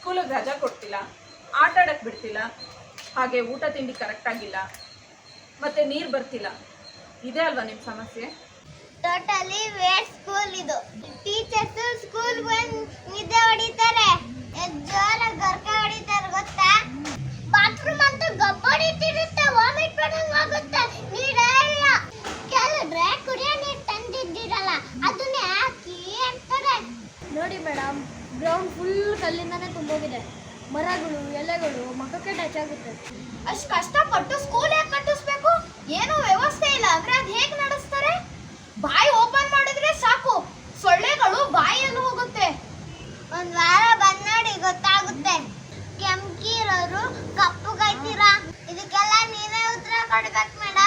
ಸ್ಕೂಲಿಗೆ ರಜಾ ಕೊಡ್ತಿಲ್ಲ, ಆಟ ಆಡಕ್ಕೆ ಬಿಡ್ತಿಲ್ಲ, ಹಾಗೆ ಊಟ ತಿಂಡಿ ಕರೆಕ್ಟಾಗಿಲ್ಲ ಮತ್ತು ನೀರು ಬರ್ತಿಲ್ಲ. ಇದೆ ಅಲ್ವಾ ನಿಮ್ಮ ಸಮಸ್ಯೆ? ಟೋಟಲಿ ವೇಸ್ಟ್ ಸ್ಕೂಲ್ ಇದು. ಟೀಚರ್ಸ್ ಸ್ಕೂಲ್ ಬಂದು ನಿದ್ದೆ ಹೊಡಿತಾರೆ ಜೋರ ಗರ್ಕ ಹೊಡಿತಾರೆ, ಗೊತ್ತಾ? ಬಾತ್ರೂಮ್ ಅಂತ ಗಬ್ಬಡಿತಿರುತ್ತೆ ವಾಮಿಟ್ ಮಾಡಂಗ್ ಆಗುತ್ತೆ. ನೀರೇ ಇಲ್ಲ. ಕೇಳಿದ್ರೆ ಕುಡಿಯೋ ನೀರು ತಂದಿದ್ದೀರಲ್ಲ, ಅದನ್ನೇ ಹಾಕಿ ಅಂತಾರೆ ನೋಡಿ ಮೇಡಮ್ ಗ್ರೌಂಡ್ ಫುಲ್ ಕಲ್ಲಿಂದಾನೇ ತುಂಬೋಗಿದೆ. ಮರಗಳು ಎಲೆಗಳು ಮಕ್ಕಕ್ಕೆ ಟಚ್ ಆಗುತ್ತೆ. ಅಷ್ಟು ಕಷ್ಟಪಟ್ಟು ಸ್ಕೂಲ್ ಯಾಕೆ ಕಟ್ಟಿಸ್ಬೇಕು? ಏನೂ ವ್ಯವಸ್ಥೆ ಇಲ್ಲ. ಅಂದ್ರೆ ಅದು ಹೇಗೆ ನಡೆಸ್ತಾರೆ? ಬಾಯಿ ಓಪನ್ ಮಾಡಿದ್ರೆ ಸಾಕು. ಸೊಳ್ಳೆಗಳು ಬಾಯಲ್ಲಿ ಹೋಗುತ್ತೆ. ಒಂದ್ ವಾರ ಬಂದ್ ನೋಡಿ ಗೊತ್ತಾಗುತ್ತೆ. ಕೆಂಕಿರೋರು ಕಪ್ಪುಗೈತೀರಾ ಇದಕ್ಕೆಲ್ಲ ನೀವೇ ಉತ್ತರ ಕೊಡ್ಬೇಕು ಮೇಡಮ್.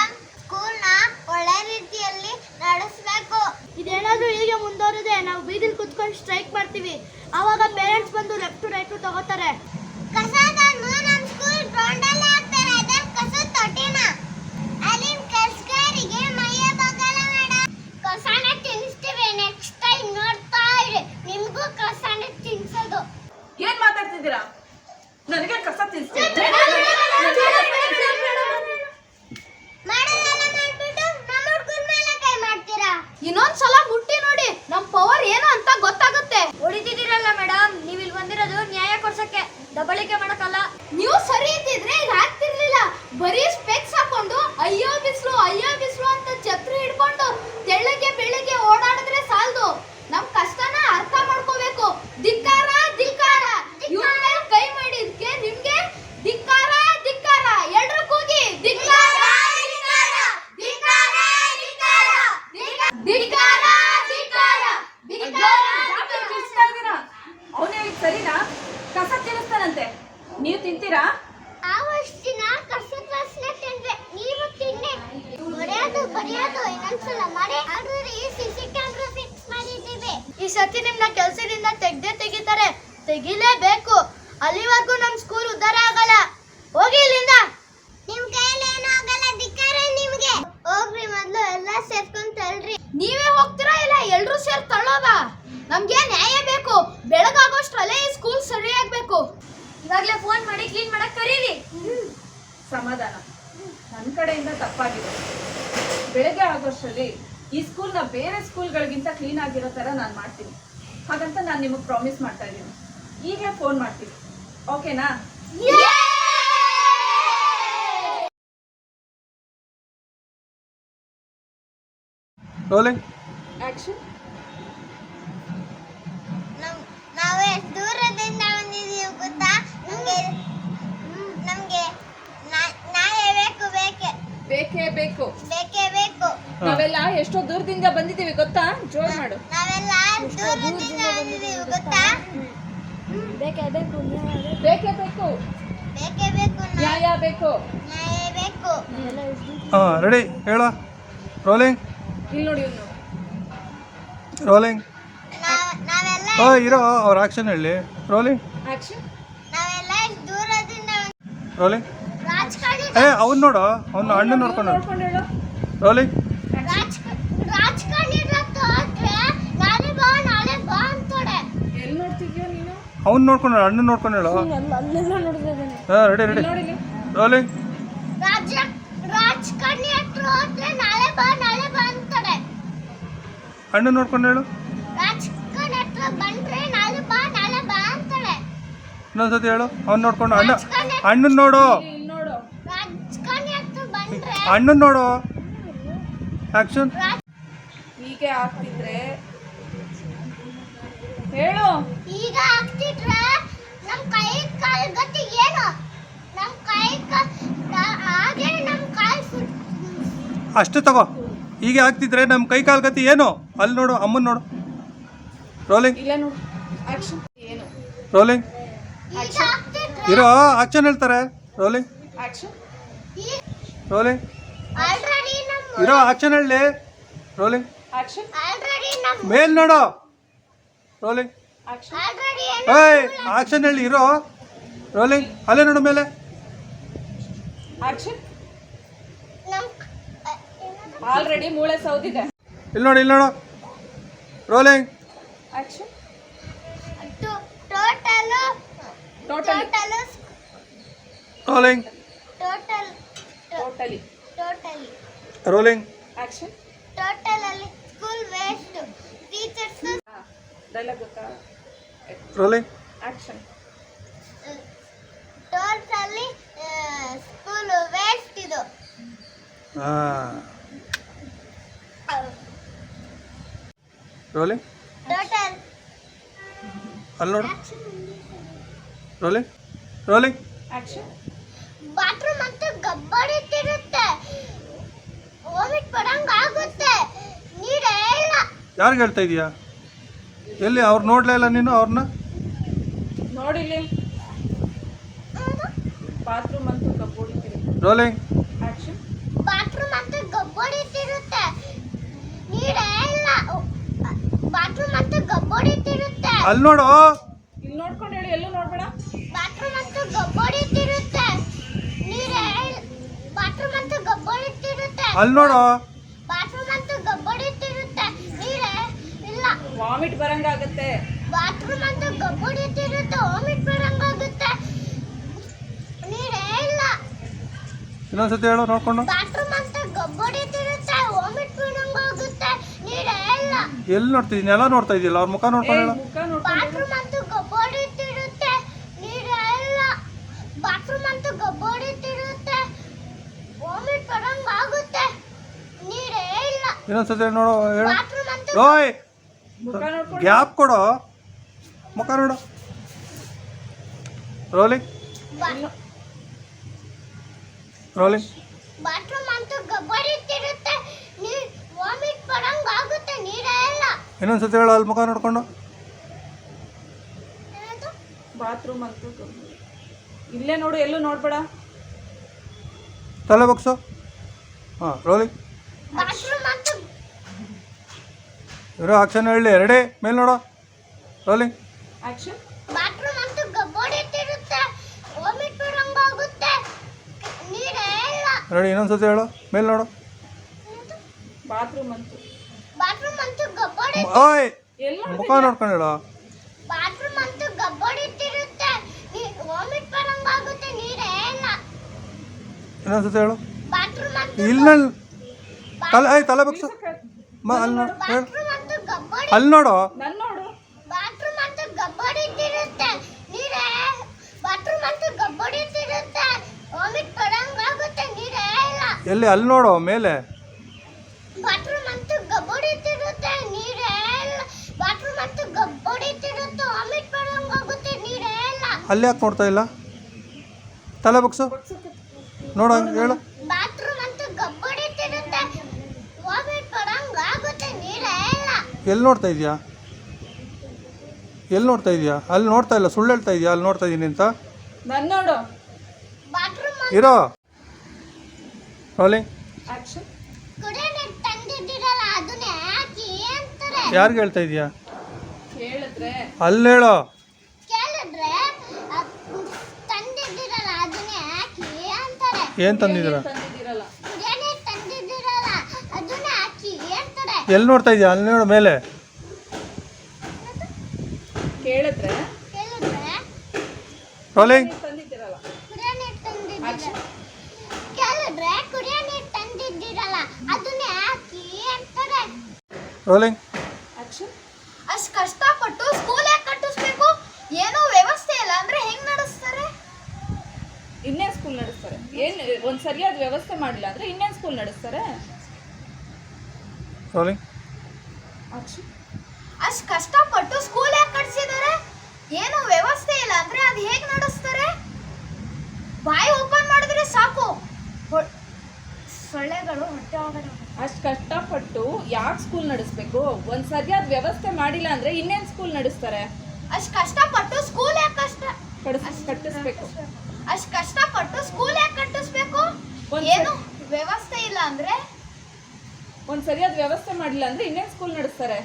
ಒಳ್ಳೆ ರೀತಿಯಲ್ಲಿ ನಡೆಸಬೇಕು. ಇದೇನಾದ್ರೂ ಹೀಗೆ ಮುಂದುವರಿದೆ ನಾವು ಬೀದಿಲಿ ಕುತ್ಕೊಂಡು ಸ್ಟ್ರೈಕ್ ಮಾಡ್ತೀವಿ. ಆವಾಗ ಪೇರೆಂಟ್ಸ್ ಬಂದು ಲೆಫ್ಟ್ ರೈಟ್ ತಗೋತಾರೆ. न्यूज ಇನ್ನೊಂದ್ಸಲ ಮಾಡಿ ಈ ಸಿಸಿ ಕ್ಯಾಮ್ರಾ ಫಿಕ್ಸ್ ಮಾಡಿದ್ದೀವಿ. ಈ ಸತಿ ನಿಮ್ನ ಕೆಲಸದಿಂದ ತೆಗ್ದೇ ತೆಗಿತಾರೆ. ತೆಗಿಲೇಬೇಕು. ಅಲ್ಲಿವರೆಗೂ ನಮ್ ಸ್ಕೂಲ್ ಉದ್ಧಾರ ಆಗಲ್ಲ. ಹೋಗಿ ಇಲ್ಲಿಂದ. ನಿಮ್ ಕೈಯಲ್ಲಿ ಏನೂ ಆಗಲ್ಲ ಧಿಕ್ಕಾರ ನಿಮ್ಗೆ. ಹೋಗ್ರಿ ಮೊದ್ಲು ಎಲ್ಲ ಸೇರ್ಕೊಂಡ್ ತಳ್ರಿ. ನೀವೇ ಹೋಗ್ತೀರಾ ಇಲ್ಲ ಎಲ್ರೂ ಸೇರ್ ತಳ್ಳೋದ? ನಮ್ಗೆ ನ್ಯಾಯ ಬೇಕು. ಬೆಳಗಾಗೋಷ್ಟ್ರಲ್ಲೇ ಈ ಸ್ಕೂಲ್ ಸರಿಯಾಗ್ಬೇಕು ಇವಾಗ್ಲೇ ಫೋನ್ ಮಾಡಿ ಕ್ಲೀನ್ ಮಾಡಕ್ ಕರೀರಿ. ಸಮಾಧಾನ. ನನ್ನ ಕಡೆಯಿಂದ ತಪ್ಪಾಗಿದೆ. ಬೆಳಗ್ಗೆ ಆಗೋಷ್ಟರಲ್ಲಿ ಈ ಸ್ಕೂಲ್ನ ಬೇರೆ ಸ್ಕೂಲ್ಗಳಿಗಿಂತ ಕ್ಲೀನ್ ಆಗಿರೋ ಥರ ನಾನು ಮಾಡ್ತೀನಿ. ಹಾಗಂತ ನಾನು ನಿಮಗೆ ಪ್ರಾಮಿಸ್ ಮಾಡ್ತಾ ಇದ್ದೀನಿ. ಈಗಲೇ ಫೋನ್ ಮಾಡ್ತೀನಿ. ಓಕೆನಾ ನಾವು ಎಷ್ಟು ದೂರದಿಂದ ಬಂದಿದ್ದೀವಿ ಗೊತ್ತಾ? ನಮಗೆ ನಮಗೆ ಬೇಕು ಬೇಕೆ. ಬೇಕೇ ಬೇಕು. ಬೇಕೇ ಬೇಕು. ನಾವೆಲ್ಲ ಎಷ್ಟೋ ದೂರದಿಂದ ಬಂದಿದ್ದೀವಿ ಗೊತ್ತಾ? ಜೋರ್ ಮಾಡು. ನಾವೆಲ್ಲ ದೂರದಿಂದ ಬಂದಿದ್ದೀವಿ ಗೊತ್ತಾ? ಬೇಕೇ ಬೇಕು ನ್ಯಾಯ ಹಾಂ ರೆಡಿ ಹೇಳೋ. ರೋಲಿಂಗ್ ಇಲ್ಲಿ ನೋಡಿ ಇವ್ನು. ರೋಲಿಂಗ್ ನಾವೆಲ್ಲ ಓ ಇರೋ ಅವ್ರ ಆಕ್ಷನ್ ಹೇಳಿ. ರೋಲಿಂಗ್ ಆಕ್ಷನ್ ನಾವೆಲ್ಲ ಎಷ್ಟು ದೂರದಿಂದ ರೋಲಿಂಗ್ ರಾಜಕಾರಣಿ ಏ ಅವ್ನು ನೋಡು. ಅವ್ನು ಅಣ್ಣ ನೋಡ್ಕೊಂಡು ರೋಲಿಂಗ್ ಅವ್ನು ನೋಡ್ಕೊಂಡು ಅಣ್ಣ ನೋಡ್ಕೊಂಡು ಹೇಳು. ಹಾಂ ರೆಡಿ ರೆಡಿ ರೋಲಿ ಅಣ್ಣ ನೋಡ್ಕೊಂಡು ಹೇಳು. ಇನ್ನೊಂದ್ಸತಿ ಹೇಳು ಅವ್ನು ನೋಡ್ಕೊಂಡು ಅಣ್ಣ ಅಣ್ಣನ ನೋಡು. ಅಣ್ಣನ ನೋಡು. ಆಕ್ಷನ್ ಹೀಗೆ ಆಗ್ತಿದ್ರೆ ಹೇಳು. ಈಗ ಆಗ್ತಿದ್ರೆ ನಮ್ ಕೈ ಕಾಲು ಗತಿ ಏನು? ನಮ್ ಕೈ ಹಾಗೆ ನಮ್ ಕಾಲು ಅಷ್ಟು ತಗೋ. ಹೀಗೆ ಆಗ್ತಿದ್ರೆ ನಮ್ಮ ಕೈ ಕಾಲು ಗತಿ ಏನು? ಅಲ್ಲಿ ನೋಡು ಅಮ್ಮನ ನೋಡು. ರೋಲಿಂಗ್ ಇಲ್ಲ ನೋಡು. ಆಕ್ಷನ್ ಏನು? ರೋಲಿಂಗ್ ಈಗ ಆಗ್ತಿದ್ರೆ ಇರೋ ಆಕ್ಷನ್ ಹೇಳ್ತಾರೆ. ರೋಲಿಂಗ್ ಆಕ್ಷನ್ ರೋಲಿಂಗ್ ಇರೋ ಆಕ್ಷನ್ ಹೇಳಿ. ರೋಲಿಂಗ್ ಮೇಲ್ ನೋಡು. ರೋಲಿಂಗ್ ಏಯ್ ಆಕ್ಷನ್ ಹೇಳಿ ಇರೋ. ರೋಲಿಂಗ್ ಅಲ್ಲೇ ನೋಡು ಮೇಲೆ. ಆಕ್ಷನ್ ನಮ್ ಆಲ್ರೆಡಿ ಮೂಳೆ ಸೌದಿದೆ. ಇಲ್ಲಿ ನೋಡಿ ಇಲ್ಲಿ ನೋಡು. Rolling action total totally total rolling total totally totally rolling action total ಅಲ್ಲಿ ಸ್ಕೂಲ್ ವೇಸ್ಟ್ ಟೀಚರ್ಸ್ ಡೈಲಾಗ್ ಗೊತ್ತಾ? Rolling action totally school waste ಇದು. ಹಾಂ ರೋಲಿಂಗ್ ಟೋಟಲ್ ಅಲ್ಲಿ ನೋಡು ರೋಲಿಂಗ್ ರೋಲಿಂಗ್ ಆಕ್ಷನ್ ಬಾತ್ರೂಮ್ ಅಂತೂ ಗಬ್ಬಡಿತಿರುತ್ತೆ ವಾಮಿಟ್ ಬರಂಗ ಆಗುತ್ತೆ. ನೀರೇ ಇಲ್ಲ. ಯಾರಿಗೆ ಹೇಳ್ತಾ ಇದೀಯಾ? ಎಲ್ಲಿ ಅವ್ರು ನೋಡ್ಲೇ ಇಲ್ಲ ನೀನು ಅವ್ರನ್ನ ನೋಡಿಲ್ಲ. ಬಾತ್ರೂಮ್ ಅಂತೂ ಕಪ್ಪೊಡಿತೀರಿ ರೋಲಿಂಗ್. ಆಕ್ಷನ್ ಬಾತ್ರೂಮ್ ಅಂತೂ ಗಬ್ಬಡಿತಿರುತ್ತೆ ನೀರೇ ಇಲ್ಲ. ಬಾತ್ರೂಮ್ ಅಂತೂ ಗಬ್ಬಡಿತಿರುತ್ತೆ ಅಲ್ಲಿ ನೋಡು. ಇಲ್ಲಿ ನೋಡ್ಕೊಂಡು ಹೇಳಿ ಎಲ್ಲೂ ನೋಡ್ಬೇಡ. ಬಾತ್ರೂಮ್ ಅಂತೂ ಗಬ್ಬಡಿತಿರುತ್ತೆ ನೀರೇ ಬಾತ್ರೂಮ್ ಅಂತ ಅಲ್ಲಿ ನೋಡು. ಬಾತ್ರೂಮ್ ಅಂತೂ ಗಬ್ಬಡಿತಿರುತ್ತೆ ನೀರೇ? ಇಲ್ಲ. ವಾಮಿಟ್ ಬರಂಗಾಗತ್ತೆ ಬಾತ್ರೂಮ್ ಅಂತೂ ಗಬ್ಬಡಿತಿರುತ್ತೆ ವಾಮಿಟ್ ಬರಂಗಾಗುತ್ತೆ ನೀರೇ? ಇಲ್ಲ. ಇನ್ನೊಂದ್ಸತಿ ಹೇಳು ನೋಡ್ಕೊಂಡು. ಬಾತ್ರೂಮ್ ಅಂತೂ ಗಬ್ಬಡಿತಿರುತ್ತೆ ವಾಮಿಟ್ ಬರಂಗಾಗುತ್ತೆ ನೀರೇ? ಇಲ್ಲ. ಎಲ್ಲಿ ನೋಡ್ತಿದ್ದೀನಿ ಎಲ್ಲ ನೋಡ್ತಾ ಇದೆಯಲ್ಲ. ಅವ್ರ ಮುಖ ನೋಡ್ಕೊಂಡು ಹೇಳು ಮುಖ ನೋಡ್ಕೊಂಡು ಬಾತ್ರೂಮ್ ಅಂತೂ ಗಬ್ಬಡಿತಿರುತ್ತೆ ನೀರೇ ಇಲ್ಲ ಬಾತ್ರೂಮ್ ಅಂತೂ ಗಬ್ಬಡಿತಿರುತ್ತೆ ವಾಮಿಟ್ ಬರಂಗಾಗುತ್ತೆ ನೀರೇ ಇಲ್ಲ ಇನ್ನೊಂದ್ಸತಿ ನೋಡು ಹೇಳು. ಓಯ್ ಗ್ಯಾಪ್ ಕೊಡು. ಮುಖ ನೋಡು. ರೋಲಿಂಗ್ ರೋಲಿ ರೋಲಿಂಗ್ ಇನ್ನೊಂದ್ಸತಿ ಹೇಳು ಅಲ್ಲಿ ಮುಖ ನೋಡ್ಕೊಂಡು? ಬಾತ್ರೂಮ್ ಅಂತೂ. ಇಲ್ಲೇ ನೋಡು ಎಲ್ಲೂ ನೋಡ್ಬೇಡ. ತಲೆ ಬಗ್ಸು. ಹಾಂ ರೋಲಿಂಗ್ ಅಂತೂ ಇರೋ ಆಕ್ಷನ್ ಹೇಳಿ ಎರಡೇ ಮೇಲೆ ನೋಡೋ. ರೋಲಿಂಗ್ ಆಕ್ಷನ್ ಬಾತ್ರೂಮ್ ಅಂತೂ ಗಬ್ಬಡಿತಿರುತ್ತೆ ವಾಮಿಟ್ ಬರಂಗಾಗುತ್ತೆ ನೀರೇ ಇಲ್ಲ. ರೆಡಿ ಇನ್ನೊಂದ್ಸತಿ ಹೇಳು. ಮೇಲೆ ನೋಡು? ಬಾತ್ರೂಮ್ ಅಂತೂ. ಬಾತ್ರೂಮ್ ಅಂತೂ ಗಬ್ಬಡಿ ಓಯ್! ಎಲ್ಲಿ ಮುಖ ನೋಡ್ಕೊಂಡು ಹೇಳು. ಬಾತ್ರೂಮ್ ಅಂತೂ ಗಬ್ಬಡಿತಿರುತ್ತೆ ವಾಮಿಟ್ ಬರಂಗಾಗುತ್ತೆ ನೀರೇ ಇಲ್ಲ. ಇನ್ನೊಂದ್ಸತಿ ಹೇಳು. ಬಾತ್ರೂಮ್ ಅಂತೂ ಇಲ್ಲ ತಲೆ ಏಯ್ ತಲೆ ಬಗ್ಸು. ಮ ಅಲ್ಲಿ ನೋಡು ಹೇಳು ಬಾತ್ರೂಮ್ ಅಂತೂ ಗಬ್ಬಡಿ ಅಲ್ಲಿ ನೋಡು. ನನ್ ನೋಡು. ಬಾತ್ರೂಮ್ ಅಂತ ಗಬ್ಬಡಿತಿರುತ್ತೆ ನೀರೇ ಬಾತ್ರೂಮ್ ಅಂತೂ ಗಬ್ಬಡಿತಿರುತ್ತೆ ವಾಮಿಟ್ ಬರಂಗಾಗುತ್ತೆ ನೀರೇ ಇಲ್ಲ. ಎಲ್ಲಿ ಅಲ್ಲಿ ನೋಡು ಮೇಲೆ. ಬಾತ್ರೂಮ್ ಅಂತೂ ಗಬ್ಬಡಿತಿರುತ್ತೆ ನೀರೇ ಇಲ್ಲ. ಬಾತ್ರೂಮ್ ಅಂತೂ ಗಬ್ಬಡಿತಿರುತ್ತೆ ವಾಮಿಟ್ ಬರಂಗಾಗುತ್ತೆ ನೀರೇ ಇಲ್ಲ. ಅಲ್ಲಿ ಯಾಕೆ ನೋಡ್ತಾ ಇಲ್ಲ? ತಲೆ ಬಗ್ಸು. ನೋಡು ಹೇಳು ಬಾತ್ರೂಮ್ ಅಂತೂ ಗಬ್ಬಡಿತಿರುತ್ತೆ ವಾಮಿಟ್ ಬರಂಗಾಗುತ್ತೆ ನೀರೇ ಇಲ್ಲ ಎಲ್ಲಿ ನೋಡ್ತಾ ಇದೆಯಾ ಎಲ್ಲಿ ನೋಡ್ತಾ ಇದೆಯಾ ಅಲ್ಲಿ ನೋಡ್ತಾ ಇಲ್ಲ ಸುಳ್ಳು ಹೇಳ್ತಾ ಇದೆಯಾ ಅಲ್ಲಿ ನೋಡ್ತಾ ಇದ್ದೀನಿ ಅಂತ? ನನ್ ನೋಡು. ಬಾತ್ರೂಮ್ ಇರೋ. ರೋಲಿಂಗ್ ಆಕ್ಷನ್ ಕುಡಿಯೋ ನೀರು ತಂದಿದ್ದೀರಲ್ಲ ಅದನ್ನೇ ಅಂತಾರೆ. ಯಾರಿಗೆ ಹೇಳ್ತಾ ಇದೆಯಾ? ಹೇಳಿದ್ರೆ ಅಲ್ಲಿ ಹೇಳೋ. ಕೇಳಿದ್ರೆ ಅದ್ ತಂದಿದ್ದೀರಲ್ಲ ಅದನ್ನೇ ಅಂತಾರೆ. ಏನು ತಂದಿದ್ದೀರಾ ತಂದಿದ್ದೀರಲ್ಲ ಕುಡಿಯೋ ನೀರು ತಂದಿದ್ದೀರಲ್ಲ ಅದನ್ನೇ ಹಾಕಿ ಅಂತಾರೆ ಎಲ್ಲಿ ನೋಡ್ತಾ ಇದ್ಯಾ? ಅಲ್ಲಿ ನೋಡು ಮೇಲೆ. ಕೇಳಿದ್ರೆ? ಕೇಳಿದ್ರೆ ರೋಲಿಂಗ್ ರೋಲಿಂಗ್ ಆಕ್ಷನ್ ಅಷ್ಟು ಕಷ್ಟಪಟ್ಟು ಸ್ಕೂಲ್ ಯಾಕೆ ಕಟ್ಟಿಸ್ಬೇಕು. ಏನೋ ವ್ಯವಸ್ಥೆ ಇಲ್ಲ. ಅಂದ್ರೆ ಹೆಂಗ್ ನಡೆಸ್ತಾರೆ? ಇನ್ನೇನ್ ಸ್ಕೂಲ್ ನಡೆಸ್ತಾರೆ? ಏನ್ ಒಂದ್ ಸರಿಯಾದ ವ್ಯವಸ್ಥೆ ಮಾಡಿಲ್ಲ ಅಂದ್ರೆ ಇನ್ನೇನ್ ಸ್ಕೂಲ್ ನಡೆಸ್ತಾರೆ? ಆಕ್ಷನ್ ಅಷ್ಟು ಕಷ್ಟಪಟ್ಟು ಸ್ಕೂಲ್ ಯಾಕೆ ಕಟ್ಸಿದ್ದಾರೆ ಏನು ವ್ಯವಸ್ಥೆ ಇಲ್ಲ. ಅಂದ್ರೆ ಅದು ಹೇಗೆ ನಡೆಸ್ತಾರೆ? ಬಾಯಿ ಓಪನ್ ಮಾಡಿದ್ರೆ ಸಾಕು. ಸೊಳ್ಳೆಗಳು ಹೊಟ್ಟೆ ಒಳಗಡೆ ಅಷ್ಟು ಕಷ್ಟಪಟ್ಟು ಯಾಕೆ ಸ್ಕೂಲ್ ನಡೆಸ್ಬೇಕು? ಒಂದು ಸರಿಯಾದ ವ್ಯವಸ್ಥೆ ಮಾಡಿಲ್ಲ ಅಂದ್ರೆ ಇನ್ನೇನ್ ಸ್ಕೂಲ್ ನಡೆಸ್ತಾರೆ? ಅಷ್ಟು ಕಷ್ಟಪಟ್ಟು ಸ್ಕೂಲ್ ಯಾಕೆ ಕಷ್ಟ ಕಟ್ಟಿಸ್ಬೇಕು ಅಷ್ಟು ಕಷ್ಟಪಟ್ಟು ಸ್ಕೂಲ್ ಯಾಕೆ ಕಟ್ಟಿಸ್ಬೇಕು ಒಂದ್ ಏನು ವ್ಯವಸ್ಥೆ ಇಲ್ಲ ಅಂದ್ರೆ ಒಂದ್ ಸರಿಯಾದ ವ್ಯವಸ್ಥೆ ಮಾಡಿಲ್ಲ ಅಂದ್ರೆ ಇನ್ನೇನ್ ಸ್ಕೂಲ್ ನಡೆಸ್ತಾರೆ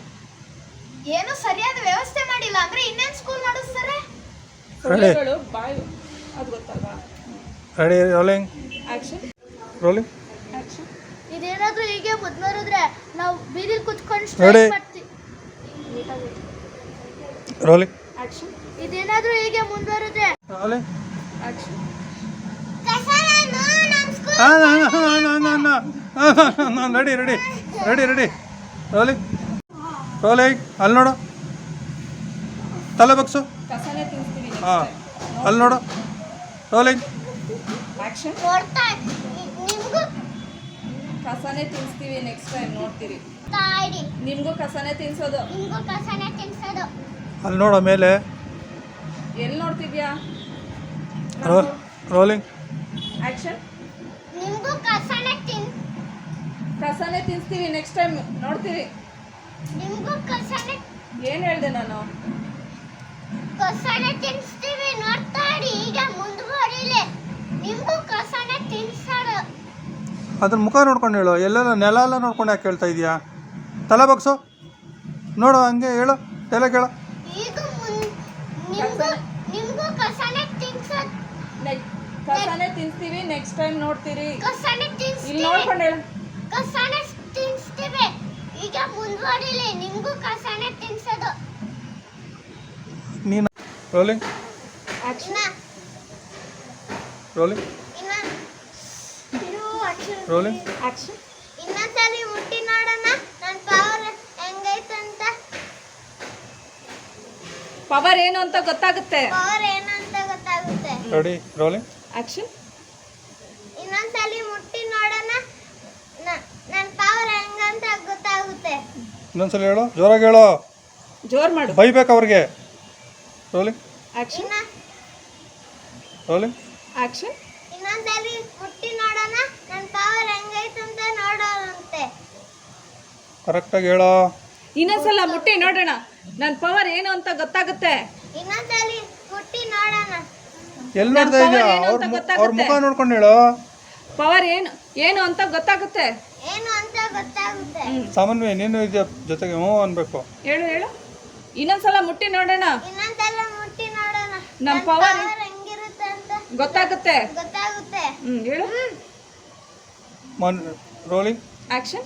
ಏನು ಸರಿಯಾದ ವ್ಯವಸ್ಥೆ ಮಾಡಿಲ್ಲ ಅಂದ್ರೆ ಇನ್ನೇನ್ ಸ್ಕೂಲ್ ನಡೆಸ್ತಾರೆ ಸೊಳ್ಳೆಗಳು ಬಾಯಿ ಅದು ಗೊತ್ತಲ್ವಾ ready rolling action rolling action ಇದೇನಾದ್ರೂ ಹೀಗೆ ಮುದ್ಮರಿದ್ರೆ ನಾವು ಬೀದಿಲ್ ಕುತ್ಕೊಂಡು Ready? ಮಾಡ್ತೀವಿ ರೋಲಿಂಗ್ ಆಕ್ಷನ್ ಇದೇನಾದ್ರೂ ಹೀಗೆ ಮುಂದುವರುತ್ತೆ rolling action ready ready ready ready rolling rolling ಅಲ್ಲಿ ನೋಡು. ತಲೆ ಬಗ್ಸು. ಕಸನೇ ತಿನ್ಸ್ತೀವಿ ಹಾಂ. ಅಲ್ಲಿ ನೋಡು. ರೋಲಿಂಗ್ ಕಸನೇ ತಿನ್ಸ್ತೀವಿ ನೆಕ್ಸ್ಟ್ ಟೈಮ್ ನೋಡ್ತೀರಿ. ನಿಮಗೂ ನಿಮ್ಗೂ ಕಸನೇ ತಿನ್ಸೋದು. ನಿಮ್ಗೂ ಕಸನ ತಿನ್ಸೋದು. ಅಲ್ಲಿ ನೋಡು ಮೇಲೆ ಎಲ್ಲಿ ನೋಡ್ತಿದ್ಯಾ? ರೋಲಿಂಗ್ ಆಕ್ಷನ್ ನಿಮ್ಗೂ ಕಸನೆ ತಿನ್ ಕಸನೇ ತಿನ್ಸ್ತೀವಿ ನೆಕ್ಸ್ಟ್ ಟೈಮ್ ನೋಡ್ತೀರಿ ನಿಮಗೂ ಕಸನೆ ಏನು ಹೇಳ್ದೆ ನಾನು? ಕಸನೆ ತಿನ್ಸ್ತೀವಿ ನೋಡ್ತಾ ಈಗ ಈಗ ಮುಂದುವರಿಲಿ ನಿಮಗೂ ಕಸನೆ ತಿನ್ಸಾರ. ಅದ್ರ ಮುಖ ನೋಡ್ಕೊಂಡು ಹೇಳು ಎಲ್ಲೆಲ್ಲ ನೆಲ ಎಲ್ಲ ನೋಡ್ಕೊಂಡು ಯಾಕೆ ಹೇಳ್ತಾ ಇದೀಯಾ? ತಲೆ ಬಗ್ಸು. ನೋಡು ಹಂಗೆ ಹೇಳು ತಲೆ ಕೇಳು. ಈಗ ಮುನ್ ನಿಮ್ಗೂ ನಿಮ್ಗೂ ಕಸನ ಕಸನೇ ತಿನ್ಸ್ತೀವಿ ನೆಕ್ಸ್ಟ್ ಟೈಮ್ ನೋಡ್ತೀರಿ. ಕಸನ ಇಲ್ಲಿ ತಿನ್ಸ್ತೀವಿ. ನೋಡ್ಕೊಂಡು ಹೇಳು. ಕಸನ ತಿನ್ಸ್ತೀವಿ. ಈಗ ಮುಂದುವರಿಲಿ ನಿಮಗೂ ಕಸಾನೆ ತಿನ್ಸೋದು. ನೀನು? ರೋಲಿಂಗ್ ರೋಲಿಂಗ್ ಇನ್ನ. ಇದು ಅಕ್ಷರ ರೋಲಿಂಗ್ ಇನ್ನೊಂದ್ಸಲಿ ಮುಟ್ಟಿ ನೋಡೋಣ. ನನ್ನ ಪವರ್ ಹೆಂಗೈತಂತ ಪವರ್ ಏನು ಅಂತ ಗೊತ್ತಾಗುತ್ತೆ. ಪವರ್ ಏನು ಅಂತ ಗೊತ್ತಾಗುತ್ತೆ. ರೆಡಿ? ರೋಲಿಂಗ್ ಆಕ್ಷನ್ ಇನ್ನೊಂದ್ಸಲಿ ಮುಟ್ಟಿ ನೋಡೋಣ ನನ್ನ ಪವರ್ ಹೆಂಗಂತ ಗೊತ್ತಾಗುತ್ತೆ ಇನ್ನೊಂದ್ಸಲ ಹೇಳು. ಜೋರಾಗಿ ಹೇಳು. ಜೋರ್ ಮಾಡು. ಬೈಬೇಕು ಅವ್ರಿಗೆ. ರೋಲಿಂಗ್ ಆಕ್ಷನ್ ರೋಲಿಂಗ್ ಇನ್ನೊಂದ್ಸಲಿ ಮುಟ್ಟಿ ನೋಡೋಣ. ನನ್ನ ಪವರ್ ಹೆಂಗೈತಂತ ನೋಡೋಣಂತೆ. ಕರೆಕ್ಟಾಗಿ ಹೇಳೋ. ಇನ್ನೊಂದ್ಸಲ ಮುಟ್ಟಿ ನೋಡೋಣ. ನನ್ನ ಪವರ್ ಏನು ಅಂತ ಗೊತ್ತಾಗುತ್ತೆ? ಇನ್ನೊಂದ್ಸಲಿ ಮುಟ್ಟಿ ನೋಡೋಣ. ಎಲ್ಲಿ ನೋಡ್ತಾ ಇದೀಯಾ? ಅವ್ರ ಮುಖ ಗೊತ್ತಾಗುತ್ತೆ. ನೋಡ್ಕೊಂಡು ಹೇಳು. ಪವರ್ ಏನು ಏನು ಅಂತ ಗೊತ್ತಾಗುತ್ತೆ? ಸಾಮಾನ್ಯ ನೀನು ಇದೆಯಾ ಜೊತೆಗೆ ಹ್ಞೂ ಅನ್ಬೇಕು. ಹೇಳು ಹೇಳು. ಇನ್ನೊಂದ್ಸಲ ಮುಟ್ಟಿ ನೋಡೋಣ. ನಮ್ಮ ಮುಟ್ಟಿ ನೋಡೋಣ. ನಮ್ಮ ನನ್ನ ಪವರ್ ಹೆಂಗಿರುತ್ತೆ ಅಂತ. ಗೊತ್ತಾಗುತ್ತೆ. ಗೊತ್ತಾಗುತ್ತೆ. ಹ್ಮ್ ಹೇಳು. ಮನ್ ರೋಲಿಂಗ್ ಆಕ್ಷನ್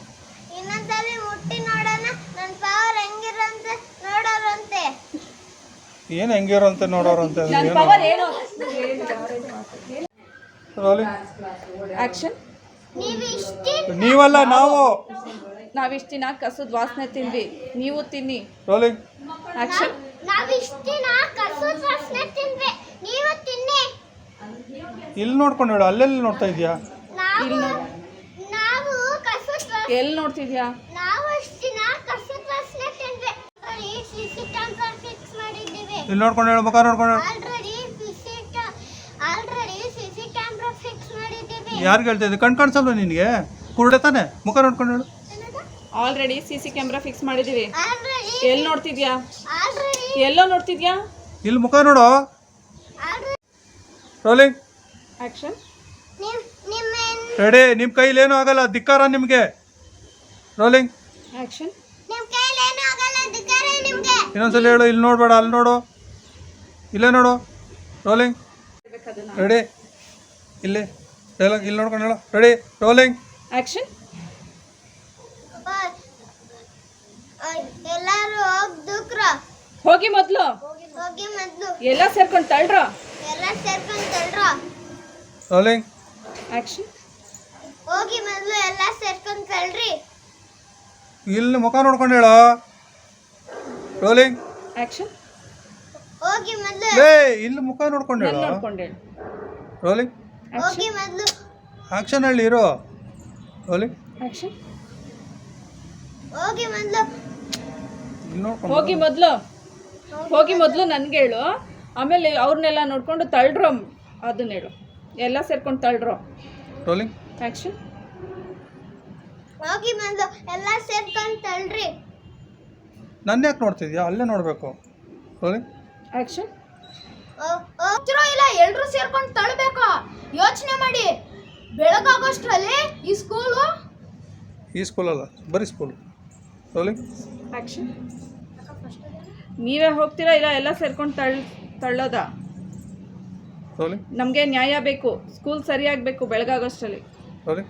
ಇನ್ನೊಂದ್ಸಲಿ ಮುಟ್ಟಿ ನೋಡೋಣ. ನನ್ನ ಪವರ್ ಹೆಂಗಿರಂತೆ ನೋಡೋರಂತೆ. ಏನು ಹೆಂಗಿರೋ ಅಂತ ನೋಡೋರು ಅಂತ ನನ್ನ ಪವರ್ ಏನು? ರೋಲಿಂಗ್ ಆಕ್ಷನ್ ನೀವು ನೀವಲ್ಲ ನಾವು. ನಾವಿಷ್ಟು ದಿನ ಕಸದ ವಾಸನೆ ತಿಂದ್ವಿ. ನೀವು ತಿನ್ನಿ. ರೋಲಿಂಗ್ ಆಕ್ಷನ್ ನಾವ್ ಇಷ್ಟಿನ ಕಸದ ವಾಸನೆ ತಿಂದ್ವಿ. ನೀವು ತಿನ್ನಿ. ಇಲ್ಲಿ ನೋಡ್ಕೊಂಡು ಹೇಳು ಅಲ್ಲೆಲ್ಲಿ ನೋಡ್ತಾ ಇದೀಯಾ ಇಲ್ಲಿ ನಾವು ಕಸದ ವಾಸ- ಎಲ್ಲಿ ನೋಡ್ತಿದ್ಯಾ? ನಾವು ಅಷ್ಟಿನ ಕಸದ ವಾಸನೆ ತಿಂದ್ವಿ. ಸಿ ಸಿ ಕ್ಯಾಮ್ರಾ ಫಿಕ್ಸ್ ಮಾಡಿದ್ದೀವಿ. ಇಲ್ಲಿ ನೋಡ್ಕೊಂಡು ಹೇಳು ಮುಖ ನೋಡ್ಕೊಂಡು ಯಾರಿಗೆ ಹೇಳ್ತಾ ಇದ್ದೆ? ಕಣ್ ಕಾಣಿಸಲ್ವ ನಿನಗೆ? ಕುರುಡೆ ತಾನೆ? ಮುಖ ನೋಡ್ಕೊಂಡು ಹೇಳು. Already C C camera fix ಮಾಡಿದೀವಿ. ಆಲ್ರೆಡಿ ಎಲ್ಲಿ ನೋಡ್ತಿದ್ಯಾ? ಎಲ್ಲೋ ನೋಡ್ತಿದ್ಯಾ? ಇಲ್ಲಿ ಮುಖ ನೋಡು. ರೋಲಿಂಗ್ ಆ್ಯಕ್ಷನ್ ರೆಡಿ ನಿಮ್ಮ ಕೈಲೇನೂ ಆಗಲ್ಲ ಧಿಕ್ಕಾರ ನಿಮಗೆ. ರೋಲಿಂಗ್ ಆಕ್ಷನ್ ನಿಮ್ ಕೈಲಿ ಏನೂ ಆಗಲ್ಲ ಧಿಕ್ಕಾರ ನಿಮ್ಗೆ. ಇನ್ನೊಂದ್ಸಲ ಹೇಳು ಇಲ್ಲಿ ನೋಡಬೇಡ ಅಲ್ಲಿ ನೋಡು. ಇಲ್ಲೇ ನೋಡು. ರೋಲಿಂಗ್ ರೆಡಿ ಇಲ್ಲಿ. ಡೈಲಾಗ್ ಇಲ್ಲಿ ನೋಡ್ಕೊಂಡು ಹೇಳು. ರೆಡಿ ರೋಲಿಂಗ್ ಆಕ್ಷನ್ ಎಲ್ಲರೂ ಹೋಗ್ ದುಕ್ರ ಹೋಗಿ ಮೊದಲು. ಹೋಗಿ ಮೊದ್ಲು. ಎಲ್ಲ ಸೇರ್ಕೊಂಡು ತಳ್ಳ್ರ ಎಲ್ಲ ಸೇರ್ಕೊಂಡ್ ತಳ್ರ. ರೋಲಿಂಗ್ ಆಕ್ಷನ್ ಹೋಗಿ ಮೊದ್ಲು ಎಲ್ಲ ಸೇರ್ಕೊಂಡು ತಳ್ರಿ. ಇಲ್ಲಿ ಮುಖ ನೋಡ್ಕೊಂಡು ಹೇಳ? ರೋಲಿಂಗ್ ಆಕ್ಷನ್ ಹೋಗಿ ಮೊದ್ಲು. ಏ ಇಲ್ಲಿ ಮುಖ ನೋಡ್ಕೊಂಡು ನಾನು ಹೇಳು? ನೋಡ್ಕೊಂಡು ಹೇಳು. ರೋಲಿಂಗ್ ಹೋಗಿ ಮೊದ್ಲು. ಆಕ್ಷನ್ ಹೇಳಿ ಇರು? ರೋಲಿಂಗ್ ಆಕ್ಷನ್ ಹೋಗಿ ಮೊದ್ಲು. ಹೋಗಿ ಮೊದಲು. ಹೋಗಿ ಮೊದಲು ನನ್ಗೆ ಹೇಳು. ಆಮೇಲೆ ಅವ್ರನ್ನೆಲ್ಲ ನೋಡ್ಕೊಂಡು ತಳ್ಳ್ರು ಅದನ್ನ ಹೇಳು. ಎಲ್ಲ ಸೇರ್ಕೊಂಡು ತಳ್ಳ್ರು ರೋಲಿಂಗ್ ಆಕ್ಷನ್ ಹೋಗಿ ಮೊದ್ಲು. ಎಲ್ಲ ಸೇರ್ಕೊಂಡು ತಳ್ಳ್ರಿ ನನ್ನ ಯಾಕೆ ನೋಡ್ತಿದ್ಯಾ? ಅಲ್ಲೇ ನೋಡಬೇಕು. ರೋಲಿಂಗ್ ಆಕ್ಷನ್ ಹೋಗ್ತಿರೋ ಇಲ್ಲ ಎಲ್ಲರೂ ಸೇರ್ಕೊಂಡು ತಳ್ಬೇಕು. ಯೋಚನೆ ಮಾಡಿ. ಬೆಳಗಾಗೋಷ್ಟ್ರಲ್ಲಿ ಈ ಸ್ಕೂಲು ಈ ಸ್ಕೂಲಲ್ಲ ಬರೀ ಸ್ಕೂಲ್ ರೋಲಿಂಗ್ ಆಕ್ಷನ್ ನೀವೇ ಹೋಗ್ತೀರಾ ಇಲ್ಲ ಎಲ್ಲ ಸೇರ್ಕೊಂಡು ತಳ್ ತಳ್ಳೋದಾ? ರೋಲಿಂಗ್ ನಮಗೆ ನ್ಯಾಯ ಬೇಕು ಸ್ಕೂಲ್ ಸರಿಯಾಗಬೇಕು ಬೆಳಗಾಗೋಷ್ಟರಲ್ಲಿ. ರೋಲಿಂಗ್